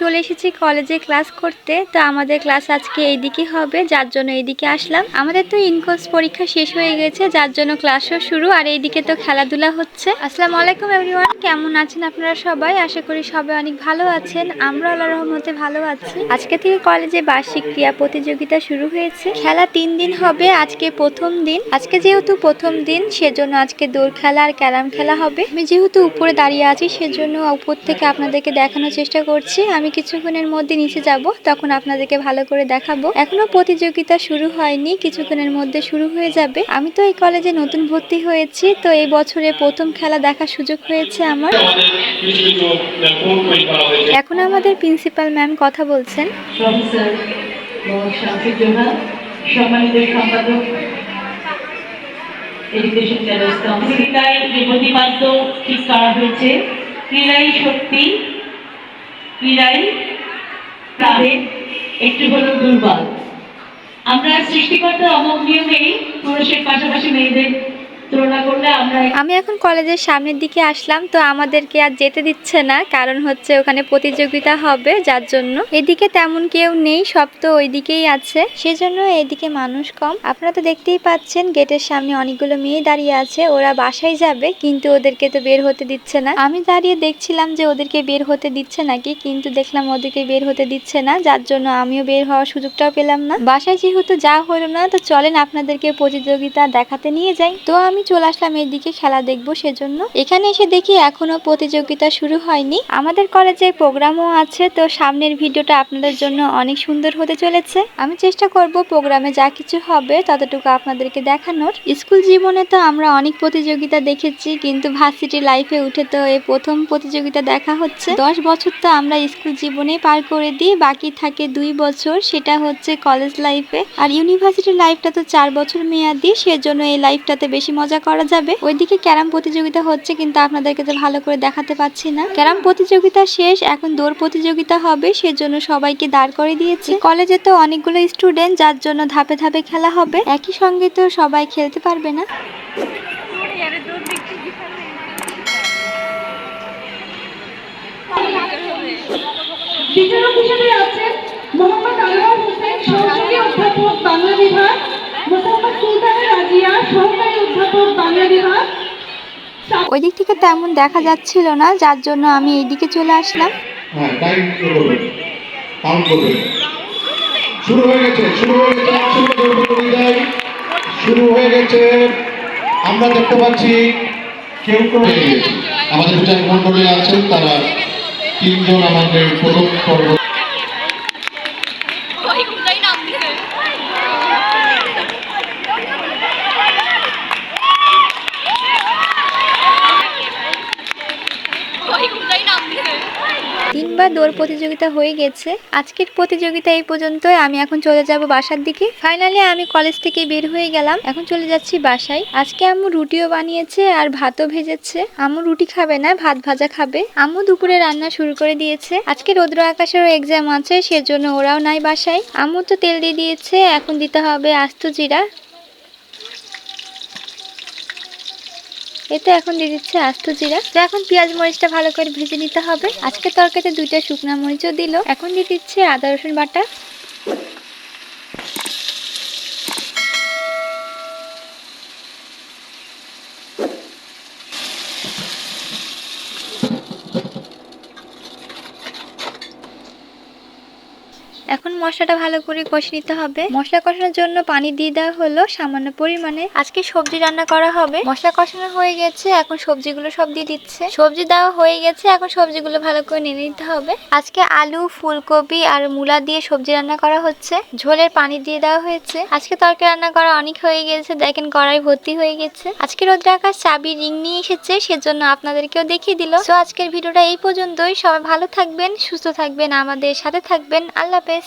চলে এসেছি কলেজে ক্লাস করতে। তো আমাদের ক্লাস আজকে এইদিকে হবে, যার জন্য এইদিকে আসলাম। আমাদের তো ইনকোর্স পরীক্ষা শেষ হয়ে গেছে, যার জন্য ক্লাসও শুরু। আর এইদিকে তো খেলাধুলা হচ্ছে। আসসালামু আলাইকুম এভরিওয়ান কেমন আছেন আপনারা সবাই? আশা করি সবাই অনেক ভালো আছেন। আমরা আল্লাহ রহমতে ভালো আছি। আজকে থেকে কলেজে বার্ষিক ক্রিয়া প্রতিযোগিতা শুরু হয়েছে। খেলা তিন দিন হবে, আজকে প্রথম দিন। আজকে যেহেতু প্রথম দিন, সেজন্য আজকে দৌড় খেলা আর ক্যারাম খেলা হবে। আমি যেহেতু উপরে দাঁড়িয়ে আছি, সেজন্য উপর থেকে আপনাদেরকে দেখানোর চেষ্টা করছি। আমি কিছুক্ষণের মধ্যে নিচে যাব তখন আপনাদেরকে ভালো করে দেখাবো। এখনও প্রতিযোগিতা শুরু হয়নি কিছুক্ষণের মধ্যে শুরু হয়ে যাবে। আমি তো এই কলেজে নতুন ভর্তি হয়েছি তো এই বছরে প্রথম খেলা দেখার সুযোগ হয়েছে আমার। এখন আমাদের প্রিন্সিপাল ম্যাম কথা বলছেন। সম্মানিত সম্পাদক এডুকেশন ক্যাডার্স কাউন্সিলিকায় যে প্রতিপাদ্য ঠিক করা হয়েছে ক্রীড়াই শক্তি ক্রীড়াই তাদের একটু হলো দুর্বল। আমরা সৃষ্টিকর্তা অমক নিয়মেই পুরুষের পাশাপাশি মেয়েদের আমি এখন কলেজের সামনের দিকে আসলাম, তো আমাদেরকে আর যেতে দিচ্ছে না। কারণ হচ্ছে ওখানে প্রতিযোগিতা হবে, যার জন্য। এদিকে তেমন কেউ নেই, সব তো ওইদিকেই আছে। সেজন্য এদিকে মানুষ কম। আপনারা তো দেখতেই পাচ্ছেন, গেটের সামনে অনেকগুলো মেয়ে দাঁড়িয়ে আছে। ওরা বাসায় যাবে, কিন্তু ওদেরকে তো বের হতে দিচ্ছে না। আমি দাঁড়িয়ে দেখছিলাম যে ওদেরকে বের হতে দিচ্ছে নাকি, কিন্তু দেখলাম ওদেরকে বের হতে দিচ্ছে না, যার জন্য আমিও বের হওয়ার সুযোগটাও পেলাম না। বাসায় যেহেতু যা হলো না, তো চলেন আপনাদেরকে প্রতিযোগিতা দেখাতে নিয়ে যাই। তো আমি চলে আসলাম এদিকে খেলা দেখব সেজন্য। এখানে এসে দেখি এখনও প্রতিযোগিতা শুরু হয়নি। আমাদের কলেজে প্রোগ্রামও আছে, তো সামনের ভিডিওটা আপনাদের জন্য অনেক সুন্দর হতে চলেছে। আমি চেষ্টা করব প্রোগ্রামে যা কিছু হবে ততটুকু আপনাদেরকে দেখানোর। স্কুল জীবনে তো আমরা অনেক প্রতিযোগিতা দেখেছি, কিন্তু ভার্সিটি লাইফে উঠে তো এই প্রথম প্রতিযোগিতা দেখা হচ্ছে। দশ বছর তো আমরা স্কুল জীবনে পার করে দিই, বাকি থাকে দুই বছর, সেটা হচ্ছে কলেজ লাইফে আর ইউনিভার্সিটি লাইফটা তো চার বছর মেয়াদি, সেজন্য এই লাইফটাতে বেশি মজা করা যাবে? ওইদিকে ক্যারাম প্রতিযোগিতা হচ্ছে, কিন্তু আপনাদেরকে তো ভালো করে দেখাতে পাচ্ছি না। ক্যারাম প্রতিযোগিতা শেষ, এখন দৌড় প্রতিযোগিতা হবে, সেজন্য সবাইকে দাঁড় করে দিয়েছি। কলেজে তো অনেকগুলো স্টুডেন্ট, যার জন্য ধাপে ধাপে খেলা হবে। একই সঙ্গে তো সবাই খেলতে পারবে না। বিচারক হিসেবে আছেন মোহাম্মদ আনোয়ার হোসেন, সহযোগী অধ্যাপক বাংলা বিভাগ। ওই দিক থেকে তেমন দেখা যাচ্ছিল না, যার জন্য আমি এইদিকে চলে আসলাম। হ্যাঁ শুরু হয়ে গেছে, শুরু হয়ে গেছে শুরু হয়ে গেছে। আমরা দেখতে পাচ্ছি কেউ। আমাদের বিচার মন্ডলী আছেন, তারা তিনজন আমাদের প্রথম পর্ব তিনবার দৌড় প্রতিযোগিতা হয়ে গেছে। আজকের প্রতিযোগিতা এই পর্যন্তই। আমি এখন চলে যাব বাসার দিকে। ফাইনালি আমি কলেজ থেকে বের হয়ে গেলাম। এখন চলে যাচ্ছি বাসায়। আজকে আম্মু রুটিও বানিয়েছে আর ভাতও ভেজেছে। আম্মু রুটি খাবে না, ভাত ভাজা খাবে। আম্মু দুপুরে রান্না শুরু করে দিয়েছে। আজকে রৌদ্র আকাশেরও এক্সাম আছে, সেজন্য ওরাও নাই বাসায়। আম্মু তো তেল দিয়ে দিয়েছে, এখন দিতে হবে আস্ত জিরা। এতে এখন দিয়ে দিচ্ছে আস্ত জিরা। তো এখন পেঁয়াজ মরিচটা ভালো করে ভেজে নিতে হবে। আজকে তরকারিতে দুইটা শুকনা মরিচও দিল। এখন দিয়ে দিচ্ছে আদা রসুন বাটা এখন মশলাটা ভালো করে কষে নিতে হবে। মশলা কষানোর জন্য পানি দিয়ে দেওয়া হলো সামান্য পরিমাণে। আজকে সবজি রান্না করা হবে। মশলা কষানো হয়ে গেছে, এখন সবজিগুলো সব দিয়ে দিচ্ছে। সবজি দেওয়া হয়ে গেছে, এখন সবজিগুলো ভালো করে নিয়ে নিতে হবে। আজকে আলু, ফুলকপি আর মূলা দিয়ে সবজি রান্না করা হচ্ছে। ঝোলের পানি দিয়ে দেওয়া হয়েছে। আজকে তরকারি রান্না করা অনেক হয়ে গেছে, দেখেন কড়াই ভর্তি হয়ে গেছে। আজকে রোদ্র আকাশ চাবি, রিং নিয়ে এসেছে, সেজন্য আপনাদেরকেও দেখিয়ে দিল। তো আজকের ভিডিওটা এই পর্যন্তই। সবাই ভালো থাকবেন, সুস্থ থাকবেন, আমাদের সাথে থাকবেন। আল্লাহ হাফেজ।